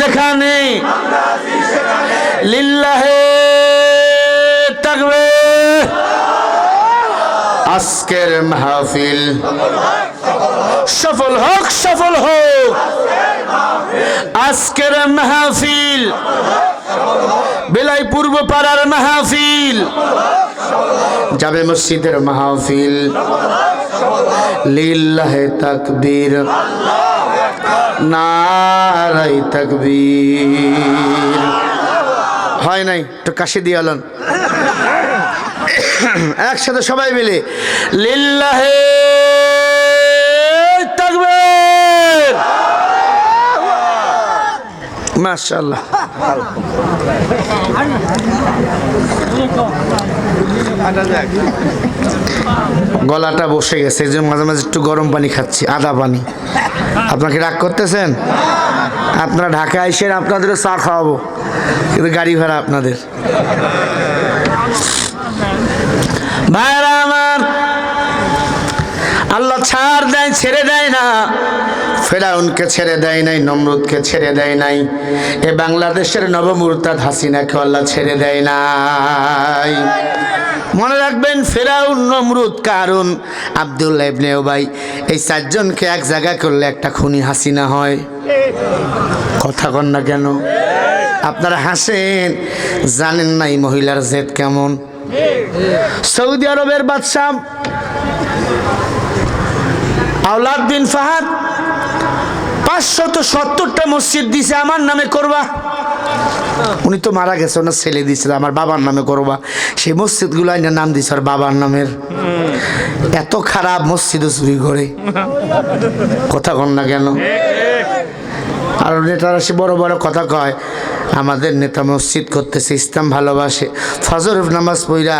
যেখানে লিল্লাহে থাকবে। আজকের মাহফিল সফল হোক সফল হোক। আজকের মাহফিল বেলাই পূর্ব পাড়ার মাহফিল। যাবে মসজিদের মাহফিল। লিল্লাহে তাকবীর। নারাই তাকবীর। হয় নাই তো কাশি দিয়ে আলন। একসাথে সবাই মিলে লিল্লাহে তাকবীর। মাশাআল্লাহ। গলাটা বসে গেছে, এই জন্য মাঝে মাঝে একটু গরম পানি খাচ্ছি, আদা পানি। আপনাকে রাগ করতেছেন? আপনারা ঢাকা এসেন আপনাদেরও চা খাওয়াবো, কিন্তু গাড়ি ভাড়া আপনাদের। ভাইরা আমার, আল্লাহ ছাড় দেয়, ছেড়ে দেয় না। ফেরাউনকে ছেড়ে দেয় নাই, নমরুদকে ছেড়ে দেয় নাই, এ বাংলাদেশের নবমুরতাদ হাসিনাকে আল্লাহ ছেড়ে দেয় নাই। মনে রাখবেন, ফেরাউন, নমরুদ কারণ আবদুল্লাহ ইবনে ভাই এই চারজনকে এক জায়গা করলে একটা খুনি হাসিনা হয়। কথা কন না কেন? আপনারা হাসেন, জানেন না এই মহিলার জেদ কেমন? সৌদি আরবের বাদশাহ বিন ফাহাদ পাঁচশত সত্তরটা মসজিদ দিছে, আমার নামে করবা? উনি তো মারা গেছে, ওনার ছেলে দিয়েছিল আমার বাবার নামে করবা। সেই মসজিদগুলো আইনার নাম দিছে আর বাবার নামের। এত খারাপ মসজিদও চুরি করে। কথা কন না কেন? আর নেতারা সে বড় বড় কথা কয় আমাদের নেতা মসজিদ করতেছে ইসলাম ভালোবাসে। ফজর নামাজ পড়া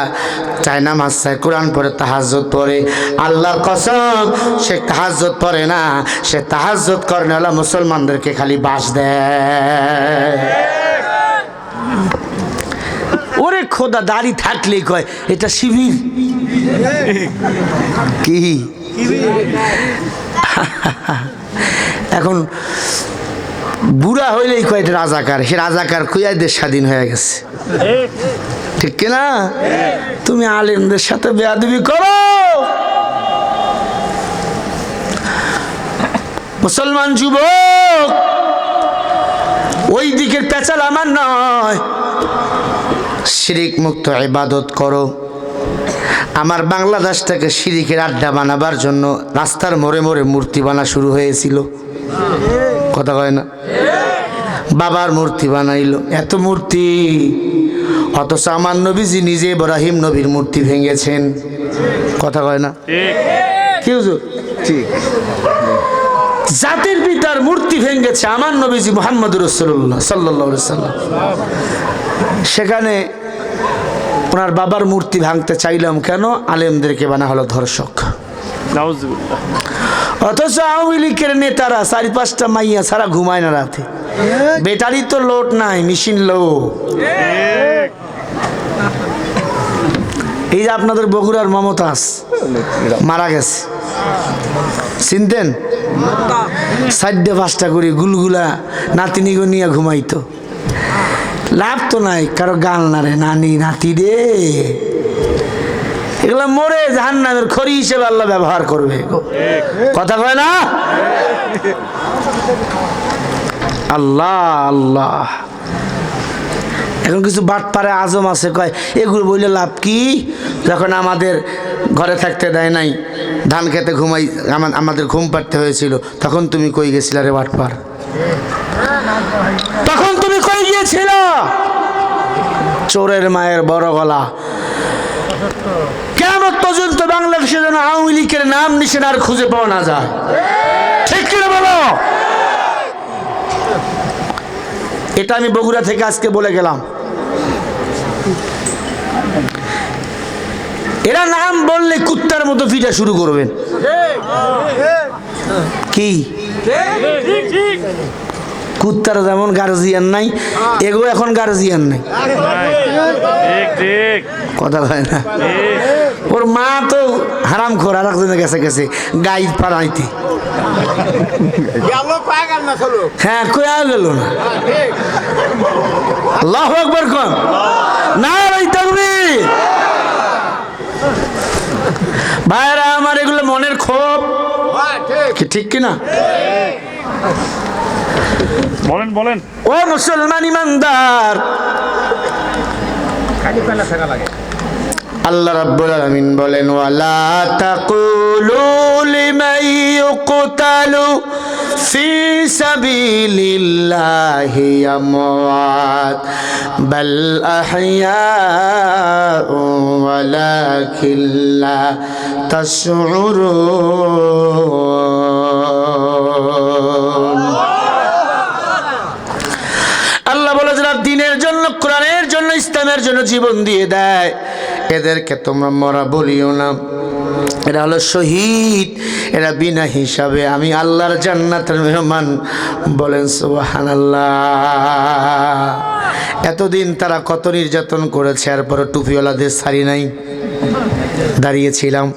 চায় নামাজ চায় কোরআন পরে তাহাজ্জত পড়ে। আল্লাহর কসম সে তাহাজ্জত পড়ে না সে তাহাজ্জত করে না হলো মুসলমানদেরকে খালি বাস দেয়। ওরে খোদা দাড়ি থাকলেই কয় এটা শিবির। কি? এখন বুড়া হইলেই কয় রাজাকার, সে রাজাকার কুইয়া দেশ স্বাধীন হয়ে গেছে। ঠিক কিনা? তুমি আলেমদের সাথে বেয়াদবি করো। মুসলমান যুবক, ওই দিকের পেঁচাল আমার নয়। শিরিক মুক্ত ইবাদত করো। আমার বাংলাদেশ থেকে শিরিকের আড্ডা বানাবার জন্য রাস্তার মোড়ে মোড়ে মূর্তি বানা শুরু হয়েছিল। কথা কয় না? বাবার মূর্তি বানাইলো। এত মূর্তি। অথচ আমার নবীজি নিজে ইব্রাহিম নবীর মূর্তি ভেঙেছেন। কথা কয় না? কি ঠিক। জাতির পিতার মূর্তি ভেঙেছে আমার নবীজি মোহাম্মদ রসুল্লাহ সাল্লাহ সাল্লাম। সেখানে ওনার বাবার মূর্তি ভাঙতে চাইলাম কেন? আলেমদেরকে বানা হলো ধর্ষক। নাউজুবিল্লাহ। অথচ আওয়ামী লীগের নেতারা চারি পাঁচটা মাইয়া ছাড়া ঘুমায় না রাতে। ব্যাটারি তো লোড নাই মেশিন লো। এই যে আপনাদের বগুড়ার মমতাজ মারা গেছে। চিনতেন? সাইডে পাঁচটা করে গুলগুলা নাতিনিগো নিয়ে ঘুমাইতো। লাভ তো নাই কারও গাল না রে নানি নাতি রে। এগুলো মরে জাহান্নামের খড়ি হিসেবে আল্লাহ ব্যবহার করবে। কথা কয় না? আল্লাহ আল্লাহ। এখন কিছু বাটপারে আজম আছে, কয়, এগুলো বললে লাভ কি? যখন আমাদের ঘরে থাকতে দেয় নাই, ধান খেতে ঘুমাই, আমা- আমাদের ঘুম পাড়তে হয়েছিল, তখন তুমি কই গেছিলে রে বাটপার তখন তুমি কই গিয়েছিল? চোরের মায়ের বড় গলা। পর্যন্ত বাংলাদেশে যেন আওয়ামী লীগের নাম নিশান আর খুঁজে পাওয়া না যায়। ঠিক কিনা বলো? এটা আমি বগুড়া থেকে আজকে বলে গেলাম। এরা নাম বললে কুত্তার মতো ফিটা শুরু করবেন। কি? কুত্তার যেমন গার্জিয়ান নাই, এগো এখন গার্জিয়ান নাই। কথা হয় না। ওর মা তো হারাম খোর আর একজনে গেছে গেছে গাই পাড়াইতে হ্যাঁ কয়া গেল না। আল্লাহ আকবর কম না তাকবীর। ভাইরা আমার এগুলো মনের ক্ষোভ। হ্যাঁ ঠিক। কি ঠিক কিনা? বলেন বলেন। ও মুসলমান ইমানদার। কাটি পেলা থাকা লাগে। আল্লাহ রাব্বুল আলামিন বলেন, ওয়ালা তাকুলু লিমান ইউকতালু ফি সাবিলিল্লাহি আমওয়াত, বাল আহইয়াউ ওয়ালাকিন লা তাশউরুন। আল্লাহ বলে যারা দিনের জন্য, কোরআনের জন্য, ইসলামের জন্য জীবন দিয়ে দেয়। এদেরকে তোমরা মরা বলিও না। এরা হলো শহীদ, এরা বিনা হিসাবে। আমি আল্লাহর জান্নাতের মেহমান বলেন সুবাহান এতদিন তারা কত নির্যাতন করেছে এরপরে টুপিওয়ালাদের সারি নাই। দাঁড়িয়েছিলাম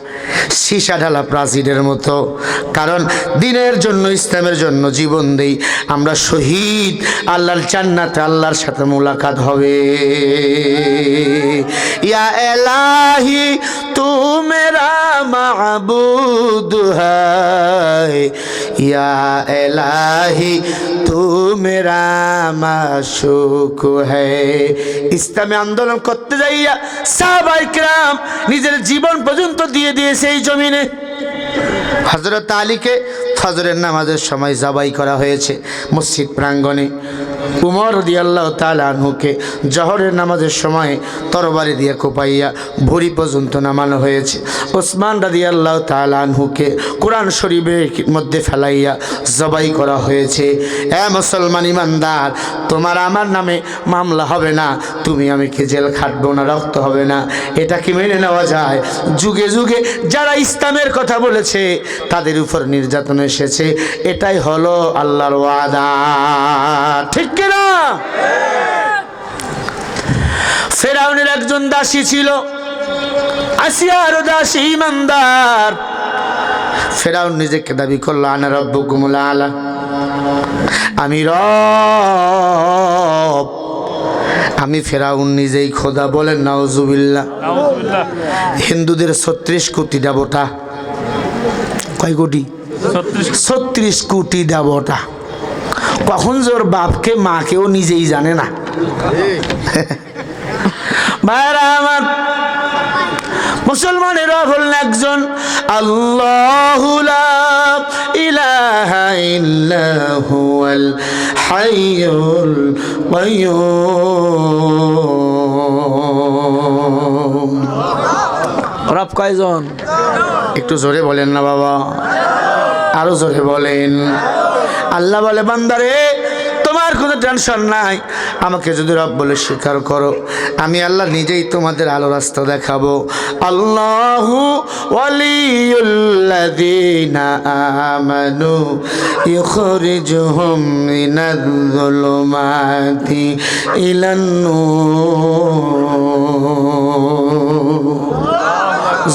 সীসা ঢালা প্রাচীরের মতো। কারণ দিনের জন্য, ইসলামের জন্য জীবন দেই, আমরা শহীদ, আল্লাহর জান্নাতে আল্লাহর সাথে মোলাকাত হবে। ইয়া এলাহি তু মেরা মাহবুদ হায়। এলাহি হ্যায় ইসলামে আন্দোলন করতে যাইয়া সাহবাইকরাম নিজের জীবন পর্যন্ত দিয়ে দিয়েছে এই জমিনে। হজরত আলীকে ফজরের নামাজের সময় জবাই করা হয়েছে মসজিদ প্রাঙ্গণে। উমর দিয়াল্লাহ তালহুকে জহরের নামাজের সময় তরবারি দিয়ে কোপাইয়া ভুড়ি পর্যন্ত নামানো হয়েছে। ওসমান তালা তালহুকে কোরআন শরীফের মধ্যে ফেলাইয়া জবাই করা হয়েছে। এ মুসলমান ইমানদার, তোমার আমার নামে মামলা হবে না, তুমি আমি কি জেল খাটবো না, রক্ত হবে না? এটা কি মেনে নেওয়া যায়? যুগে যুগে যারা ইসলামের কথা বলেছে, তাদের উপর নির্যাতন এসেছে। এটাই হলো আল্লাহর ওয়াদা। ঠিক কিনা? ফেরাউনের একজন দাসী ছিল আসিয়ার দাসী ইমানদার। ফেরাউন নিজেকে দাবি করল আনা রব্বুকুমুল আলা। আমি রব। আমি ফেরাউন নিজেই খোদা বলেন আউযুবিল্লাহ হিন্দুদের ছত্রিশ কোটি দেবতা। কয় কোটি? ছত্রিশ ছত্রিশ কোটি দেবতা। কখন ওর বাপকে মাকেও নিজেই জানে না। ভাইরা আমার মুসলমানের হলেন একজন আল্লাহ ইলাহা ইল্লাহু আল হাইয়ুল কাইয়ুম। রব কয়জন? একটু জোরে বলেন না বাবা আরও জোরে বলেন। আল্লাহ বলে, বান্দারে, তোমার কোনো টেনশন নাই। আমাকে যদি রব বলে, স্বীকার করো, আমি আল্লাহ নিজেই তোমাদের আলো রাস্তা দেখাবো। আল্লাহু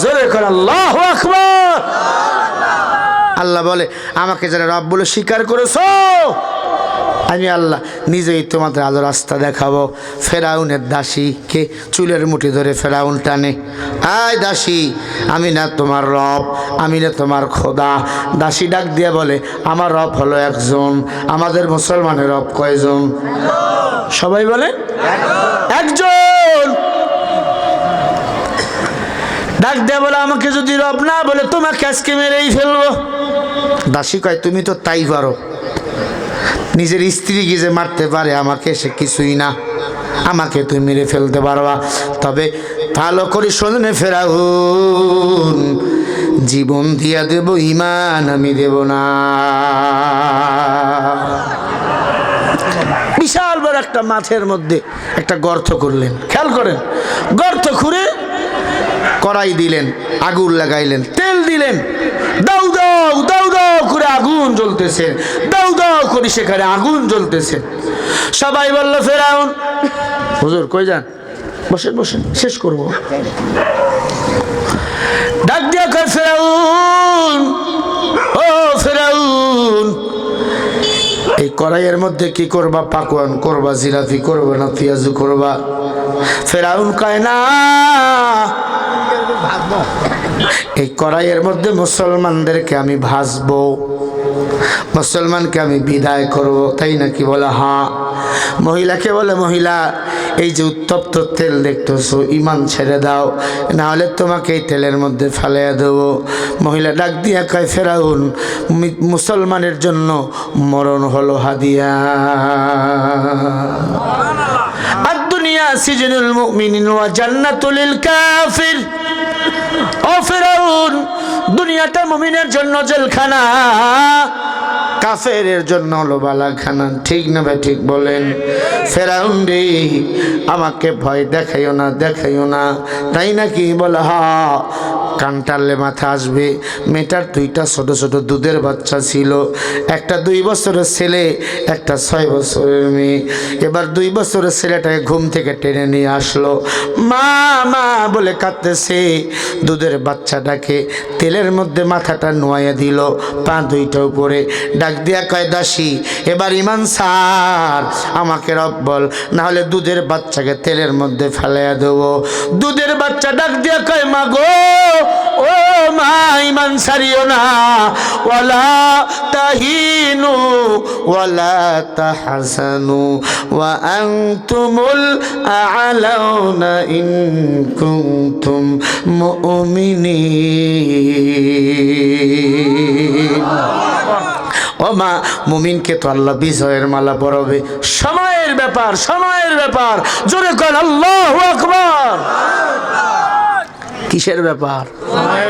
জোরে কর, আল্লাহ আকবর! আল্লাহ বলে, আমাকে যারা রব বলে স্বীকার করেছ, আমি আল্লাহ নিজেই তোমাদের আলো রাস্তা দেখাবো। ফেরাউনের দাসীকে চুলের মুঠি ধরে ফেরাউন টানে, আয় দাসী, আমি না তোমার রব, আমি না তোমার খোদা। দাসী ডাক দিয়ে বলে, আমার রব হলো একজন, আমাদের মুসলমানের রব কয়জন? সবাই বলে ডাক দেয়া বলে আমাকে যদি রব না বলে, তোমাকে আজকে মেরেই ফেলব। দাসী কয়, তুমি তো তাই পারো নিজের স্ত্রীকে যে মারতে পারে, আমাকে সে কিছুই না। আমাকে তুমি মেরে ফেলতে পারবা। তবে ভালো করে শোনে ফেরাউন, জীবন দিয়া দেব ইমান আমি দেব না। বিশাল বড় একটা মাঠের মধ্যে একটা গর্ত করলেন। খেয়াল করেন, গর্ত খুঁড়ে কড়াই দিলেন, আগুন লাগাইলেন, তেল দিলেন। দাউ দাউ দাউ দাউ করে আগুন জ্বলতেছে। দাউ দাউ করে সেখানে আগুন জ্বলতেছে। সবাই বলল, ফেরাউন, হুজুর, কই যান? বসেন বসেন, শেষ করব। ডাক দিয়া কয়, ফেরাউন, ও ফেরাউন, এই কড়াইয়ের মধ্যে কি করবা? পাকওয়ান করবা, জিলাপি করবা না পেঁয়াজু করবা? ফেরাউন কয়, না এই কড়াইয়ের মধ্যে মুসলমানদেরকে আমি ভাসবো মুসলমানকে আমি বিদায় করব তাই নাকি বলে? হ্যাঁ। মহিলাকে বলে মহিলা এই যে উত্তপ্ত তেল দেখতেছো ইমান ছেড়ে দাও না হলে তোমাকে এই তেলের মধ্যে ফেলাইয়া দেবো। মহিলা ডাক দিয়া কয় ফেরাউন মুসলমানের জন্য মরণ হলো হাদিয়া। আর দুনিয়া সিজনুল মুমিনিন ওয়া জান্নাতুল কাফির। ও ফেরাউন দুনিয়াটা মুমিনের জন্য জেলখানা। কাফেরের জন্য হলো বালাখানা ঠিক না ভাই, ঠিক বলেন। ফেরাউন রে, আমাকে ভয় দেখাইও না দেখাইও না। তাই নাকি বলে, হা, কান টানলে মাথা আসবে। মেয়েটার দুইটা ছোট ছোট দুধের বাচ্চা ছিল। একটা দুই বছরের ছেলে, একটা ছয় বছরের মেয়ে। এবার দুই বছরের ছেলেটাকে ঘুম থেকে টেনে নিয়ে আসলো। মা মা, বলে কাঁদতেছে। দুধের বাচ্চাটাকে তেলের মধ্যে মাথাটা নোয়াইয়া দিল, পা দুইটা উপরে। ডাক দিয়া কয়, দাসী, এবার ইমান সার আমাকে রব বল না হলে দুধের বাচ্চাকে তেলের মধ্যে ফেলাইয়া দেবো। দুধের বাচ্চা ডাক দিয়া কয় মা গো ও মা, ইমান সারিও না। ওয়ালা তাহিনু, ওয়ালা তাহাসানু, ওয়া আনতুমুল আ'লাউনা ইন কুনতুম মুমিনিন। ও মা মুমিনকে তো আল্লাহ বিজয়ের মালা পরাবে। সময়ের ব্যাপার সময়ের ব্যাপার। জোরে কর আল্লাহ আকবার। কিসের ব্যাপার?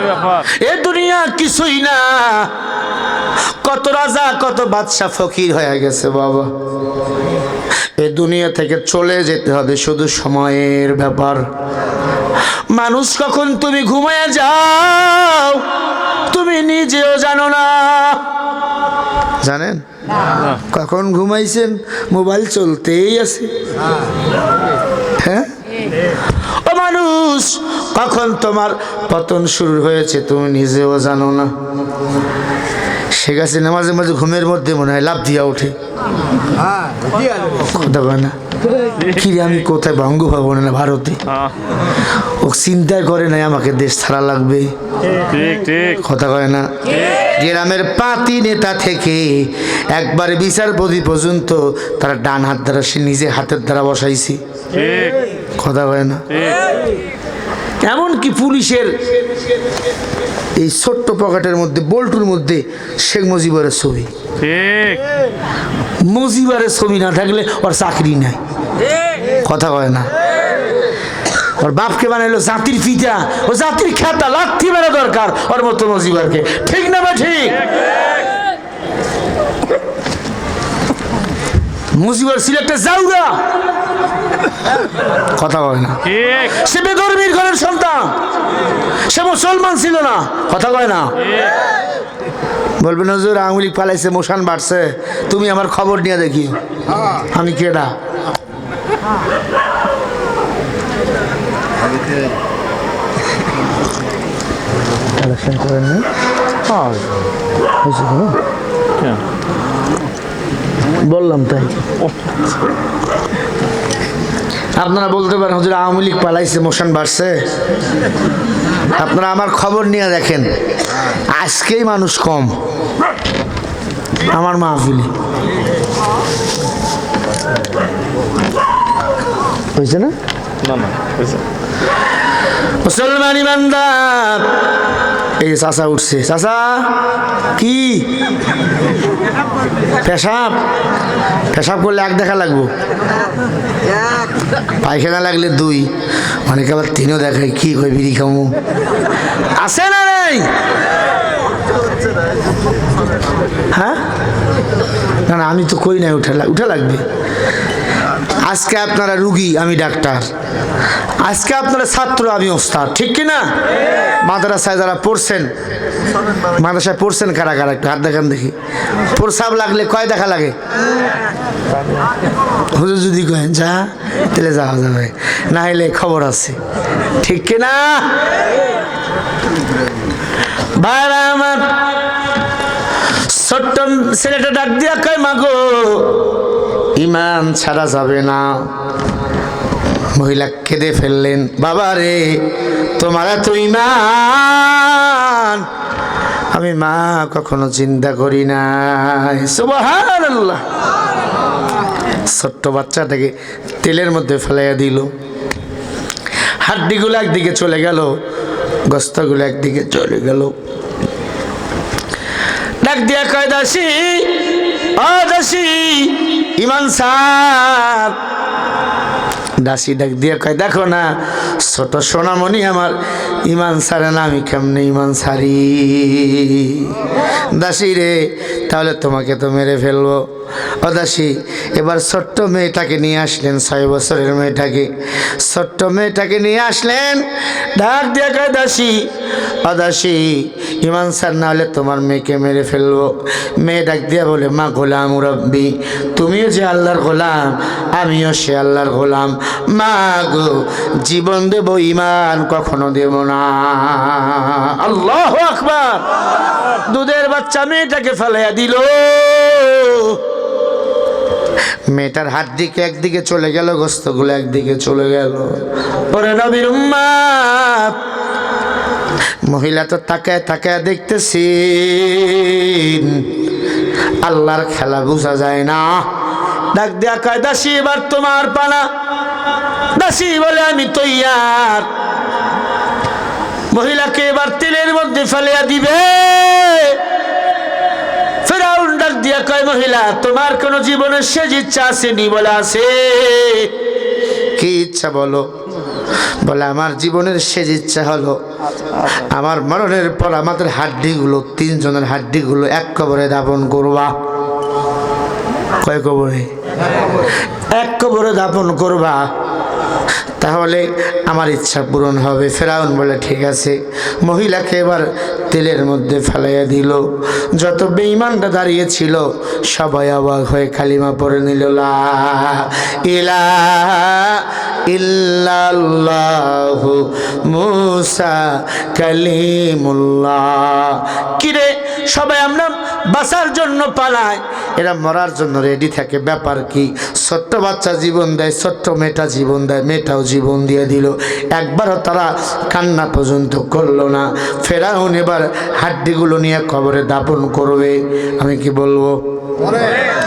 ব্যাপার। এ দুনিয়া কিছুই না। কত রাজা কত বাদশা ফকির হয়ে গেছে বাবা। এ দুনিয়া থেকে চলে যেতে হবে শুধু সময়ের ব্যাপার। মানুষ কখন তুমি ঘুমায় যাও তুমি নিজেও জানো না। জানেন? কখন ঘুমাইছেন? মোবাইল চলতেই আছে। হ্যাঁ? ও মানুষ, কখন তোমার পতন শুরু হয়েছে তুমি নিজেও জানো না। শেখ হাসিনা মাঝে মাঝে ঘুমের মধ্যে মনে হয় লাভ দিয়া ওঠে। না? কি আমি কোথায় বঙ্গভবনে না ভারতে? ও চিন্তা করে নাই আমাকে দেশ ছাড়া লাগবে। ঠিক ঠিক। কথা কয় না? গ্রামের পাতি নেতা থেকে একবার বিচারপতি পর্যন্ত তারা ডান হাত দ্বারা সে নিজে হাতের দ্বারা বসাইছে। কথা কয় না? ঠিক। এমনকি পুলিশের এই ছোট্ট পকেটের মধ্যে বল্টুর মধ্যে শেখ মুজিবরের ছবি? ঠিক। মুজিবরের ছবি না থাকলে ওর চাকরি নাই। কথা কয় না? ওর বাপকে বানাইলো জাতির পিতা। ও জাতির খ্যাতা লাথি মেরা দরকার ওর মতো মুজিবরকে ঠিক না বা ঠিক? মুজিবর ছিল একটা জাউরা কথা কয় না। ঠিক। সে বেধর্মীর ঘরের সন্তান। সে মুসলমান ছিল না। কথা কয় না। বলবে নজর আঙুলি পালাইছে মোশান বাড়ছে। তুমি আমার খবর নিয়ে দেখি আমি কেডা? কালেকশন করেন না হয়েছে কোনো? বললাম তাই। আপনারা বলতে পারেন হুজুর আওয়ামী লীগ পালাইছে মোশন বাড়ছে। আপনারা আমার খবর নিয়ে দেখেন আজকেই মানুষ কম। আমার মাহফিলে। হয়েছে না? না। মুসলমান ইমানদার এই চাষা উঠছে। চাষা কি? পেশাব? পেশাব করলে এক দেখা লাগবো? পায়খানা লাগলে দুই। অনেকে আবার তিনও দেখায়, কি কই বিড়ি খামু? আছে না নেই? হ্যাঁ? না না, আমি তো কই নাই, উঠা উঠা লাগবে। আজকে আপনারা রুগী, আমি ডাক্তার। আজকে আপনারা ছাত্র, আমি ওস্তাদ। ঠিক কি না মাদ্রাসায় যারা পড়ছেন, মাদ্রাসায় পড়ছেন কারা কারা? একটু হাত দেখান দেখি। প্রসাব লাগলে কয় দেখা লাগে? হুজুর যদি কয়েন, যা, তাহলে যাওয়া যাবে। না হলে খবর আছে। ঠিক কি না ভাইরা আমার ছোট্ট ছেলেটা ডাক দিয়া কয়, মাগো ইমান ছাড়া যাবে না। মহিলা কেঁদে ফেললেন বাবা রে তোমার এত ইমান, আমি মা কখনো চিন্তা করি সুবহানাল্লাহ। ছোট্ট বাচ্চাটাকে তেলের মধ্যে ফেলাইয়া দিল। হাড্ডিগুলো একদিকে চলে গেল, গস্তগুলো একদিকে চলে গেল। ডাক দিয়া কয়, দাসী ও দাসী ইমান সাহ দাসী ডাক দিয়া কয়, দেখো না, ছোট সোনামণি আমার, ইমান সারে না, আমি কেমনে ইমান সারি? দাসি রে, তাহলে তোমাকে তো মেরে ফেলব। ও দাসী, এবার ছোট্ট মেয়েটাকে নিয়ে আসলেন, ছয় বছরের মেয়েটাকে। ছোট্ট মেয়েটাকে নিয়ে আসলেন? ডাক দিয়া কয়, দাসী, ও দাসী, ইমান সার না হলে তোমার মেয়েকে মেরে ফেলব। মেয়ে ডাক দিয়া বলে, মা গোলাম রব্বি তুমিও যে আল্লাহর গোলাম, আমিও সে আল্লাহর গোলাম। মা গো জীবন দেব ইমান কখনো দেব না। আল্লাহ আকবার। দুধের বাচ্চা মেয়েটাকে ফেলাইয়া দিল। মেয়েটার হাত দিকে একদিকে চলে গেল, গোস্তগুলো একদিকে চলে গেল। পরে নবীর মহিলা তো তাকায় তাকায় দেখতেছি আল্লাহর খেলা বোঝা যায় না। ডাক দেয়া কয়, দাসী, এবার তোমার পালা। দাসী বলে আমি তৈয়ার। মহিলাকে এবার তেলের মধ্যে ফেলিয়া দিবে। দিয়া কয়, মহিলা, তোমার কোন জীবনের শেষ ইচ্ছা আসেনি বলে আছে। কি ইচ্ছা বলো? বলে, আমার জীবনের শেষ ইচ্ছা হলো, আমার মরণের পর আমাদের হাড্ডিগুলো, তিনজনের হাড্ডিগুলো এক কবরে দাপন করবা। কয় কবরে? এক কবরে দাপন করবা, তাহলে আমার ইচ্ছা পূরণ হবে। ফেরাউন বলে, ঠিক আছে। মহিলাকে এবার তেলের মধ্যে ফেলাইয়া দিল। যত বেঈমানটা দাঁড়িয়েছিল সবাই অবাক হয়ে কালিমা পড়ে নিল, লা কালিমুল্লাহ। কিরে সবাই আমরা বাঁচার জন্য পালায়। এরা মরার জন্য রেডি থাকে। ব্যাপার কি? ছোট্ট বাচ্চা জীবন দেয়, ছোট্ট মেয়েটা জীবন দেয়, মেয়েটাও জীবন দিয়ে দিল। একবারও তারা কান্না পর্যন্ত করল না। ফেরাউন এবার হাড্ডিগুলো নিয়ে কবরে দাপন করবে। আমি কি বলব?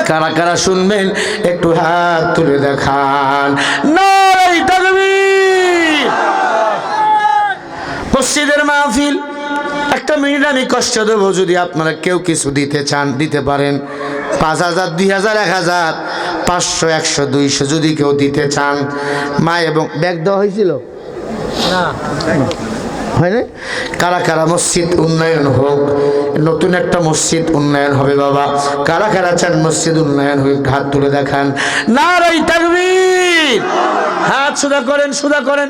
কারা কারা শুনবেন? একটু হাত তুলে দেখান। তাকবীর! মসজিদের মাহফিল একটা মিনিট আমি কষ্ট দেবো যদি আপনারা কেউ কিছু দিতে চান দিতে পারেন। পাঁচ হাজার দুই হাজার এক হাজার পাঁচশো একশো দুইশো যদি কেউ দিতে চান। মা এবং ব্যাগ দেওয়া হয়েছিল? হয় না কারা কারা মসজিদ উন্নয়ন হোক নতুন একটা মসজিদ উন্নয়ন হবে বাবা। কারা কারা চান মসজিদ উন্নয়ন হোক হাত তুলে দেখান। না রাই তাকবীর! হাত সুদা করেন সুদা করেন।